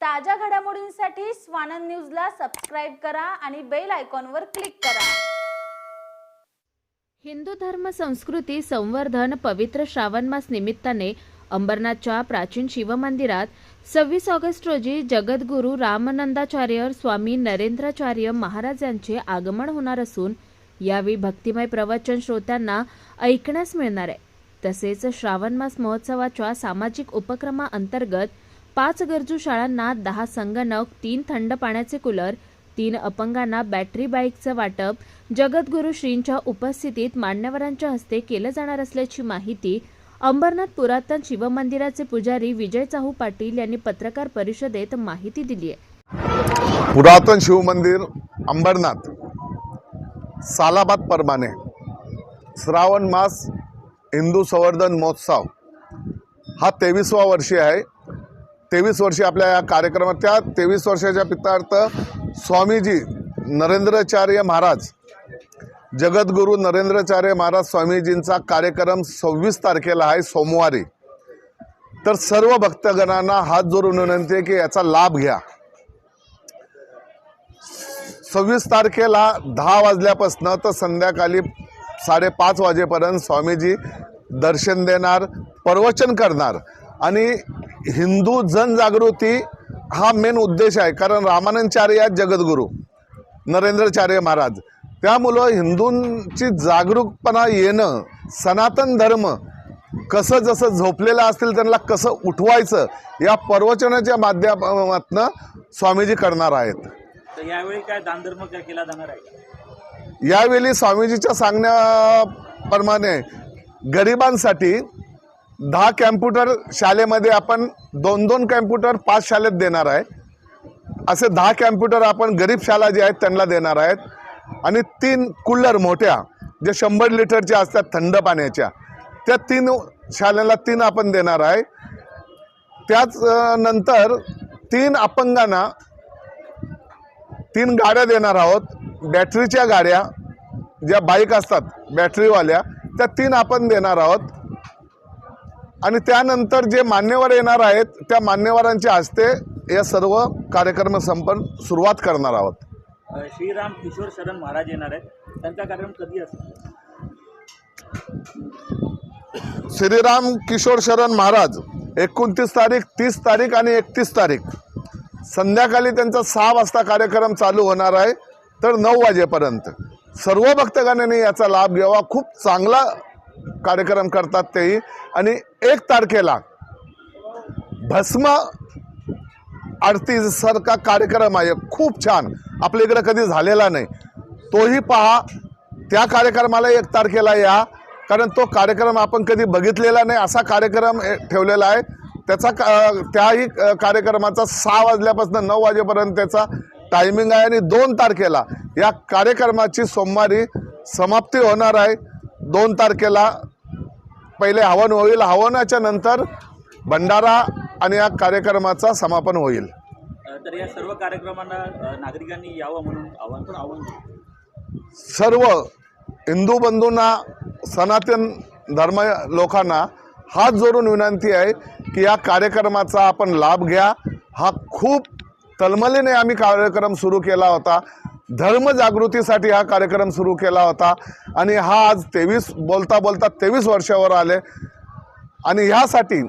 ताज्या घडामोडींसाठी स्वानंद न्यूजला सबस्क्राईब करा आणि बेल आयकॉनवर क्लिक करा. हिंदू धर्म संस्कृती संवर्धन पवित्र श्रावण मास निमित्ताने अंबरनाथच्या प्राचीन शिवमंदिरात सव्वीस ऑगस्ट रोजी जगद्गुरू रामानंदाचार्य स्वामी नरेंद्राचार्य महाराज यांचे आगमन होणार असून यावेळी भक्तिमय प्रवचन श्रोत्यांना ऐकण्यास मिळणार आहे. तसेच श्रावण मास महोत्सवाच्या सामाजिक उपक्रमाअंतर्गत पाच गरजू शाळांना दहा संगणक तीन थंड पाण्याचे कूलर तीन अपंगांना बॅटरी बाईकचं वाटप जगद्गुरू श्रींच्या उपस्थितीत मान्यवरांच्या हस्ते केलं जाणार असल्याची माहिती अंबरनाथ पुरातन शिवमंदिराचे पुजारी विजय चाहू पाटील यांनी पत्रकार परिषदेत माहिती दिली आहे पुरातन शिवमंदिर अंबरनाथ सालाबाद परमाने श्रावण मास हिंदू संवर्धन महोत्सव हा तेवीसवा वर्षी आहे. तेवीस वर्षी आपल्या या कार्यक्रमात त्या तेवीस वर्षाच्या पित्तार्थ स्वामीजी नरेंद्राचार्य महाराज जगद्गुरू नरेंद्राचार्य महाराज स्वामीजींचा कार्यक्रम सव्वीस तारखेला आहे सोमवारी. तर सर्व भक्तगणांना हात जोडून विनंती आहे की याचा लाभ घ्या. सव्वीस तारखेला दहा वाजल्यापासनं तर संध्याकाळी साडेपाच वाजेपर्यंत स्वामीजी दर्शन देणार प्रवचन करणार. आणि हिंदू जनजागृती हा मेन उद्देश आहे. कारण रामानंदचार्य आहेत जगद्गुरू नरेंद्रचार्य महाराज. त्यामुळं हिंदूंची जागरूकपणा येणं सनातन धर्म कसं जसं झोपलेलं असतील त्यांना कसं उठवायचं या प्रवचनाच्या माध्यमातनं स्वामीजी करणार आहेत. तर यावेळी काय दानधर्म काय केला जाणार आहे? यावेळी स्वामीजीच्या सांगण्याप्रमाणे गरिबांसाठी दहा कॅम्प्युटर शाळेमध्ये आपण दोन दोन कॅम्प्युटर पाच शाळेत देणार आहे. असे दहा कॅम्प्युटर आपण गरीब शाळा जे आहेत त्यांना देणार आहेत. आणि तीन कूलर मोठ्या जे शंभर लिटरच्या असतात थंड पाण्याच्या त्या तीन शाळेला तीन आपण देणार आहे. त्याच नंतर तीन अपंगांना तीन गाड्या देणार आहोत. बॅटरीच्या गाड्या ज्या बाईक असतात बॅटरीवाल्या त्या तीन आपण देणार आहोत. आणि त्यानंतर जे मान्यवर येणार आहेत त्या मान्यवरांच्या हस्ते या सर्व कार्यक्रम संपन्न सुरुवात करणार आहोत. श्रीराम किशोर शरण महाराज येणार आहेत. त्यांचा कार्यक्रम कधी असतो? श्रीराम किशोर शरण महाराज एकोणतीस तारीख तीस तारीख आणि एकतीस तारीख. संध्याकाळी त्यांचा सहा वाजता कार्यक्रम चालू होणार आहे तर नऊ वाजेपर्यंत. सर्व भक्तगणांनी याचा लाभ घ्यावा. खूप चांगला कार्यक्रम करतात तेही. आणि एक तारखेला भस्म आरतीसारखा कार्यक्रम आहे. खूप छान. आपल्या इकडं कधी झालेला नाही. तोही पहा. त्या कार्यक्रमाला एक तारखेला या. कारण तो कार्यक्रम आपण कधी बघितलेला नाही. असा कार्यक्रम ए, ठेवलेला आहे. त्याचा का त्याही कार्यक्रमाचा सहा वाजल्यापासून नऊ वाजेपर्यंत त्याचा टायमिंग आहे. आणि दोन तारखेला या कार्यक्रमाची सोमवारी समाप्ती होणार आहे. दोन तारखेला पहिले हवन होईल. हवनाच्या नंतर भंडारा आणि या कार्यक्रमाचा समापन होईल. तर या सर्व कार्यक्रमांना नागरिकांनी यावं म्हणून आव्हान पण आव्हान सर्व हिंदू बंधूंना सनातन धर्म लोकांना हात जोडून विनंती आहे की या कार्यक्रमाचा आपण लाभ घ्या. हा खूप तळमळीने आम्ही कार्यक्रम सुरू केला होता. धर्मजागृतीसाठी हा कार्यक्रम सुरू केला होता. आणि हा आज तेवीस बोलता बोलता तेवीस वर्षावर आले. आणि ह्यासाठी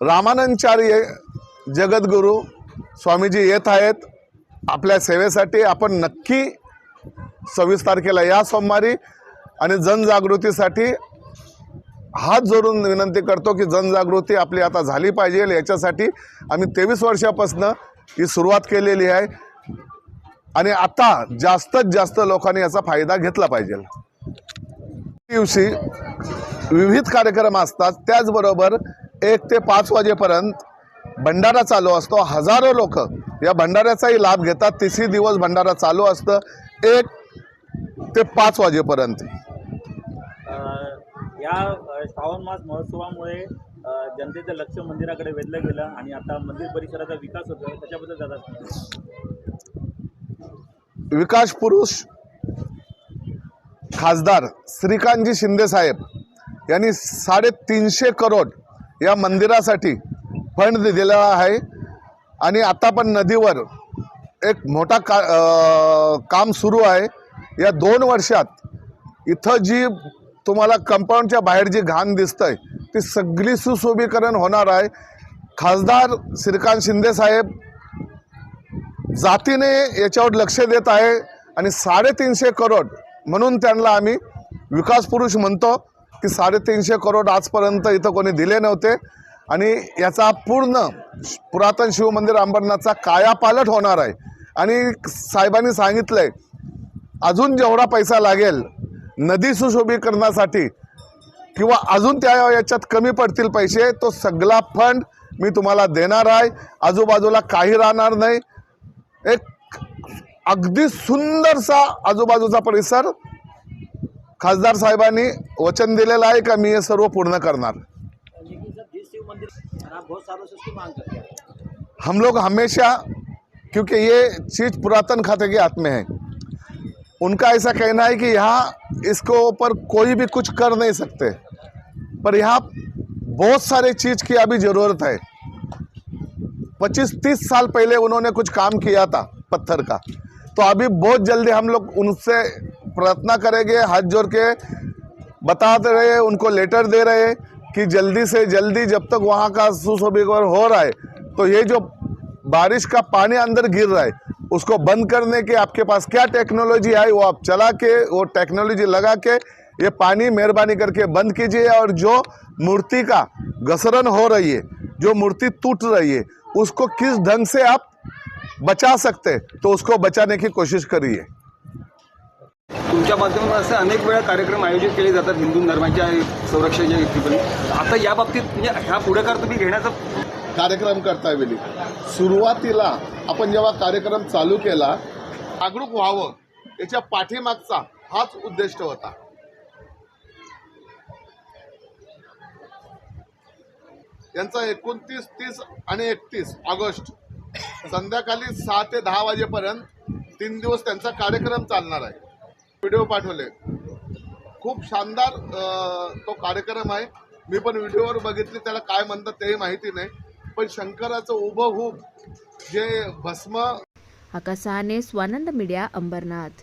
रामानंदचार्य जगद्गुरू स्वामीजी येत आहेत. आपल्या सेवेसाठी आपण नक्की सव्वीस तारखेला या सोमवारी आणि जनजागृतीसाठी हात जोडून विनंती करतो की जनजागृती आपली आता झाली पाहिजे. याच्यासाठी आम्ही तेवीस वर्षापासून ही सुरुवात केलेली आहे. आणि आता जास्तीत जास्त लोकांनी याचा फायदा घेतला पाहिजे. दिवशी विविध कार्यक्रम असतात. त्याचबरोबर एक ते पाच वाजेपर्यंत भंडारा चालू असतो. हजारो लोक या भंडाऱ्याचाही लाभ घेतात. तिसरी दिवस भंडारा चालू असतं. एक ते पाच वाजेपर्यंत. या श्रावण मास महोत्सवामुळे जनतेचं लक्ष मंदिराकडे वेधलं गेलं आणि आता मंदिर परिसराचा विकास होतोय. त्याच्याबद्दल दादा विकास पुरुष खासदार श्रीकांतजी शिंदे साहेब यांनी साडेतीनशे करोड या मंदिरासाठी फंड दिलेला आहे. आणि आता पण नदीवर एक मोठा का आ, काम सुरू आहे. या दोन वर्षात इथं जी तुम्हाला कंपाऊंडच्या बाहेर जी घाण दिसतंय ती सगळी सुशोभीकरण होणार आहे. खासदार श्रीकांत शिंदे साहेब जातीने याच्यावर लक्ष देत आहे आणि साडेतीनशे करोड म्हणून त्यांना आम्ही विकास पुरुष म्हणतो की साडेतीनशे करोड आजपर्यंत इथं कोणी दिले नव्हते. आणि याचा पूर्ण पुरातन शिवमंदिर अंबरनाथचा कायापालट होणार आहे. आणि साहेबांनी सांगितलंय अजून जेवढा पैसा लागेल नदी सुशोभीकरणासाठी किंवा अजून त्या याच्यात कमी पडतील पैसे तो सगळा फंड मी तुम्हाला देणार आहे. आजूबाजूला काही राहणार नाही. एक अगदी सुंदरसा आजूबाजूचा परिसर खासदार साहेबांनी वचन दिलेलं आहे का मी हे सर्व पूर्ण करणार? हम लोग हमेशा, क्योंकि ये चीज़ पुरातन खाते के हाथ में है। उनका ऐसा कहना है कि यहाँ इसको ऊपर कोई भी कुछ कर नहीं सकते। पर यहाँ बहुत सारे चीज़ की अभी ज़रूरत है। पच्चीस, तीस साल पहले उन्होंने कुछ काम किया था पत्थर का। तो अभी बहुत जल्दी हम लोग उनसे प्रार्थना करेंगे, हाथ जोड़ के बताते रहे उनको लेटर दे रहे कि जल्दी से जल्दी जब तक वहाँ का सुशोभीकरण हो रहा है तो ये जो बारिश का पानी अंदर गिर रहा है, उसको बंद करने के आपके पास क्या टेक्नोलॉजी आई, वो आप चला के, वो टेक्नोलॉजी लगा के ये पानी मेहरबानी करके बंद कीजिए और जो मूर्ति का घसरन हो रही है, जो मूर्ति टूट रही है उसको किस ढंग से आप बचा सकते तो उसको बचाने की कोशिश करिए। तुमच्या माध्यमातून असे अनेक वेळा कार्यक्रम आयोजित केले जातात हिंदू धर्माच्या संरक्षणाच्या व्यक्तीपणे. आता या बाबतीत म्हणजे ह्या पुढाकार तुम्ही घेण्याचा कार्यक्रम करता वेळी सुरुवातीला आपण जेव्हा कार्यक्रम चालू केला जागरूक व्हावं याच्या पाठीमागचा हाच उद्दिष्ट होता. यांचा एकोणतीस तीस आणि एकतीस ऑगस्ट. संध्याकाळी सहा ते दहा वाजेपर्यंत तीन दिवस त्यांचा कार्यक्रम चालणार आहे. व्हिडिओ पाठवले. खूप शानदार तो कार्यक्रम आहे. मी पण व्हिडिओवर बघितले त्याला काय म्हणतात तेही माहिती नाही. पण शंकराचं उभं हुब जे भस्म आकाशाने Swanand media Ambernath.